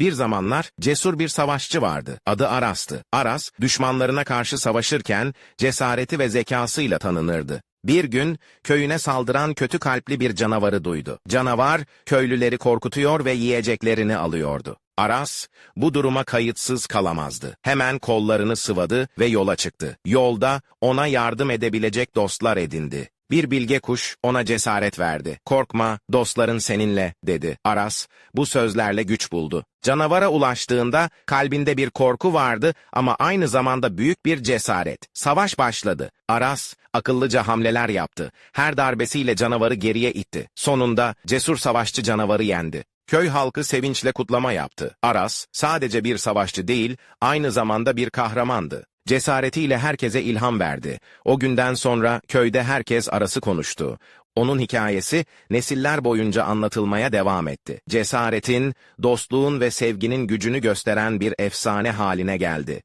Bir zamanlar cesur bir savaşçı vardı. Adı Aras'tı. Aras, düşmanlarına karşı savaşırken cesareti ve zekasıyla tanınırdı. Bir gün köyüne saldıran kötü kalpli bir canavarı duydu. Canavar köylüleri korkutuyor ve yiyeceklerini alıyordu. Aras bu duruma kayıtsız kalamazdı. Hemen kollarını sıvadı ve yola çıktı. Yolda ona yardım edebilecek dostlar edindi. Bir bilge kuş ona cesaret verdi. Korkma, dostların seninle, dedi. Aras, bu sözlerle güç buldu. Canavara ulaştığında kalbinde bir korku vardı ama aynı zamanda büyük bir cesaret. Savaş başladı. Aras, akıllıca hamleler yaptı. Her darbesiyle canavarı geriye itti. Sonunda cesur savaşçı canavarı yendi. Köy halkı sevinçle kutlama yaptı. Aras, sadece bir savaşçı değil, aynı zamanda bir kahramandı. Cesaretiyle herkese ilham verdi. O günden sonra köyde herkes arası konuştu. Onun hikayesi nesiller boyunca anlatılmaya devam etti. Cesaretin, dostluğun ve sevginin gücünü gösteren bir efsane haline geldi.